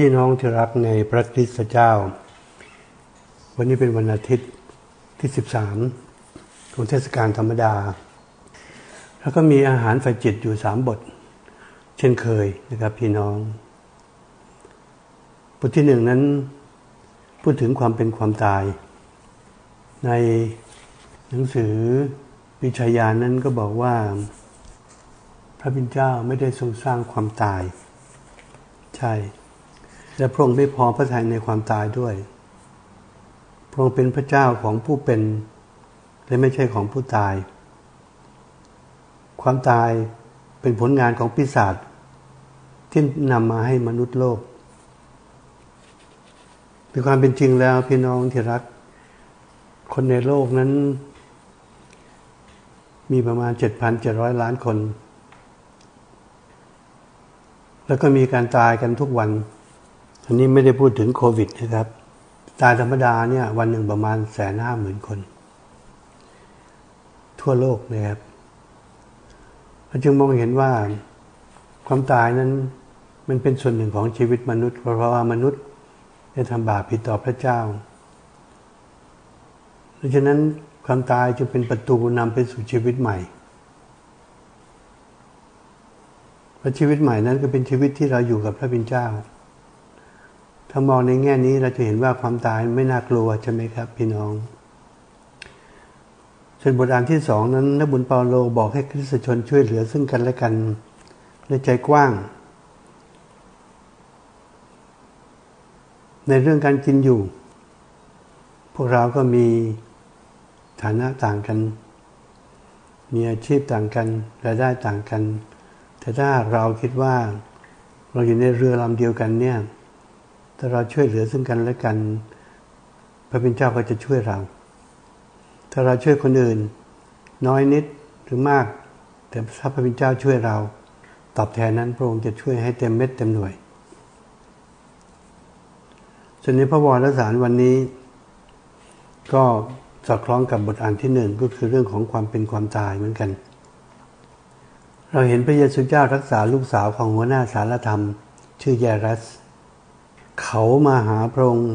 พี่น้องที่รักในพระคริสต์เจ้า วันนี้เป็นวันอาทิตย์ที่ 13 ของเทศกาลธรรมดา แล้วก็มีอาหารฝ่ายจิตอยู่สามบท เช่นเคยนะครับพี่น้อง บทที่หนึ่งนั้น พูดถึงความเป็นความตาย ในหนังสือวิชายานั้นก็บอกว่า พระบิดาเจ้าไม่ได้ทรงสร้างความตาย ใช่ และพระองค์ไม่พอพระทัยในความตายด้วย พระองค์เป็นพระเจ้าของผู้เป็น และไม่ใช่ของผู้ตาย ความตายเป็นผลงานของปีศาจที่นำมาให้มนุษย์โลกในความเป็นจริงแล้วพี่น้องที่รัก คนในโลกนั้น มีประมาณ 7,700 ล้านคน แล้วก็มีการตายกันทุกวัน อันนี้ไม่ได้พูดถึงโควิดนะครับ ตายธรรมดาเนี่ยวันหนึ่งประมาณแสนห้าหมื่นคน ทั่วโลกนะครับเราจึงมองเห็นว่าความตายนั้นมันเป็นส่วนหนึ่งของชีวิตมนุษย์ เพราะว่ามนุษย์ได้ทำบาปผิดต่อพระเจ้าดังนั้นความตายจึงเป็นประตูนำไปสู่ชีวิตใหม่เพราะชีวิตใหม่นั้นก็เป็นชีวิตที่เราอยู่กับพระบิดเจ้า ถ้ามองในแง่นี้เราจะเห็นว่าความตายไม่น่ากลัวใช่ไหมครับ พี่น้องส่วนบทอ่านที่สองนั้นนบุญเปาโลบอกให้คริสตชนช่วยเหลือซึ่งกันและกันด้วยใจกว้าง ในเรื่องการกินอยู่ พวกเราก็มีฐานะต่างกัน มีอาชีพต่างกันรายได้ต่างกัน แต่ถ้าเราคิดว่าเราอยู่ในเรือลำเดียวกันเนี่ย ถ้าเราช่วยเหลือซึ่งกันและกัน พระเป็นเจ้าก็จะช่วยเรา ถ้าเราช่วยคนอื่น น้อยนิดหรือมาก แต่ถ้าพระเป็นเจ้าช่วยเรา ตอบแทนนั้นพระองค์จะช่วยให้เต็มเม็ดเต็มหน่วยส่วนในพระวรสารวันนี้ ก็สอดคล้องกับบทอ่านที่หนึ่งก็คือเรื่องของความเป็นความตายเหมือนกัน เราเห็นพระเยซูเจ้ารักษาลูกสาวของหัวหน้าสารธรรม ชื่อแยรัส เขามาหาพระองค์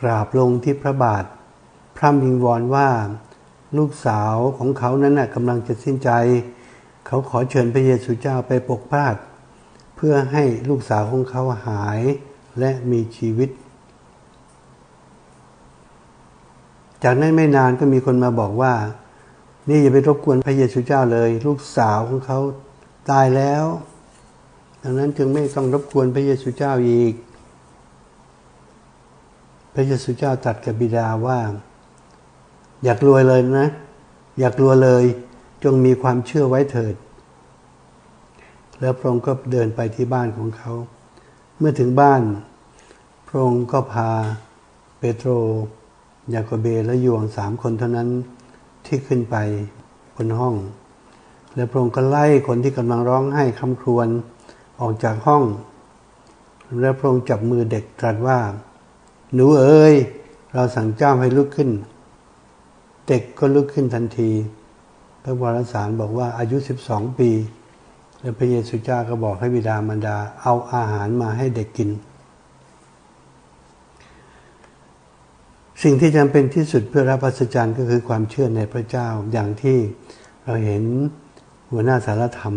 กราบลงที่พระบาท พร่ำวิงวอนว่า ลูกสาวของเขานั้นกำลังจะสิ้นใจ เขาขอเชิญพระเยซูเจ้าไปปกพาดเพื่อให้ลูกสาวของเขาหายและมีชีวิต จากนั้นไม่นานก็มีคนมาบอกว่า นี่อย่าไปรบกวนพระเยซูเจ้าเลย ลูกสาวของเขาตายแล้ว ดังนั้นจึงไม่ต้องรบกวนพระเยซูเจ้าอีก พระเยซูเจ้าตรัสกับบิดาว่า อยากรวยเลยนะ อยากรวยเลยจงมีความเชื่อไว้เถิด แล้วพระองค์ก็เดินไปที่บ้านของเขา เมื่อถึงบ้าน พระองค์ก็พาเปโตร ยาโกเบและยวงสามคนเท่านั้นที่ขึ้นไปบนห้อง แล้วพระองค์ก็ไล่คนที่กำลังร้องไห้คำครวญออกจากห้อง แล้วพระองค์จับมือเด็กตรัสว่า หนูเอ้ย เราสั่งเจ้าให้ลุกขึ้น เด็กก็ลุกขึ้นทันที พระวรสารบอกว่าอายุสิบสองปี แล้วพระเยซูเจ้าก็บอกให้บิดามารดา เอาอาหารมาให้เด็กกิน สิ่งที่จำเป็นที่สุดเพื่อรับพระสัจจ์ก็คือความเชื่อในพระเจ้าอย่างที่เราเห็นหัวหน้าสารธรรม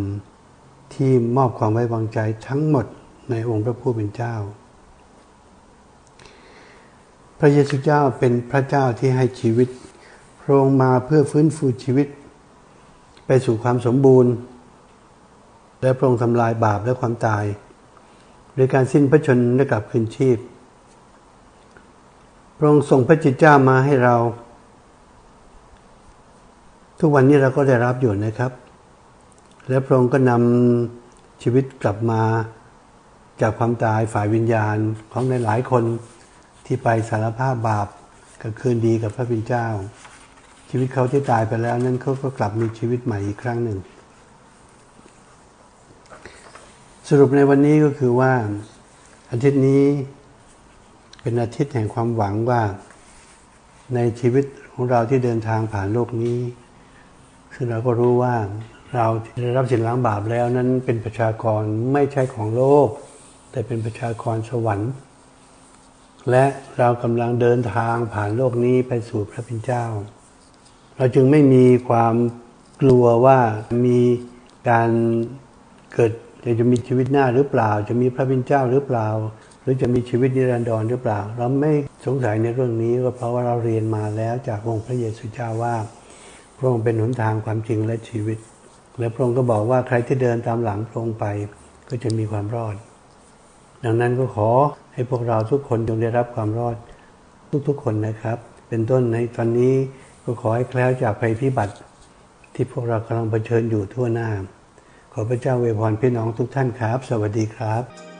ที่มอบความไว้วางใจทั้งหมดในองค์พระผู้เป็นเจ้า ระเยซูเจ้าเป็นพระเจ้าที่ให้ชีวิตพระองค์มาเพื่อฟื้นฟูชีวิต ไปสู่ความสมบูรณ์ และพระองค์ทำลายบาปและความตายโดยการสิ้นพระชนและกลับคืนชีพ พระองค์ส่งพระจิตเจ้ามาให้เรา ทุกวันนี้เราก็ได้รับอยู่นะครับ และพระองค์ก็นำชีวิตกลับมาจากความตายฝ่ายวิญญาณของในหลายคน ที่ไปสารภาพบาปกับคืนดีกับพระบิดเจ้า ชีวิตเขาที่ตายไปแล้วนั้นเขาก็กลับมีชีวิตใหม่อีกครั้งหนึ่ง สรุปในวันนี้ก็คือว่าอาทิตย์นี้เป็นอาทิตย์แห่งความหวังว่า ในชีวิตของเราที่เดินทางผ่านโลกนี้ซึ่งเราก็รู้ว่าเราได้รับสินล้างบาปแล้วนั้นเป็นประชากรไม่ใช่ของโลก แต่เป็นประชากรสวรรค์ และเรากำลังเดินทางผ่านโลกนี้ไปสู่พระเป็นเจ้า เราจึงไม่มีความกลัวว่ามีการเกิดจะมีชีวิตหน้าหรือเปล่า จะมีพระเป็นเจ้าหรือเปล่า หรือจะมีชีวิตนิรันดรหรือเปล่า เราไม่สงสัยในเรื่องนี้ก็เพราะว่าเราเรียนมาแล้วจากองค์พระเยซูเจ้าว่า พระองค์เป็นหนทางความจริงและชีวิต และพระองค์ก็บอกว่าใครที่เดินตามหลังพระองค์ไปก็จะมีความรอด ดังนั้นก็ขอ ให้พวกเราทุกคนจงได้รับความรอดทุกๆคนนะครับ เป็นต้นในตอนนี้ก็ขอให้แคล้วจากภัยพิบัติ ที่พวกเรากำลังเผชิญอยู่ทั่วหน้า ขอพระเจ้าเวพรพี่น้องทุกท่านครับ สวัสดีครับ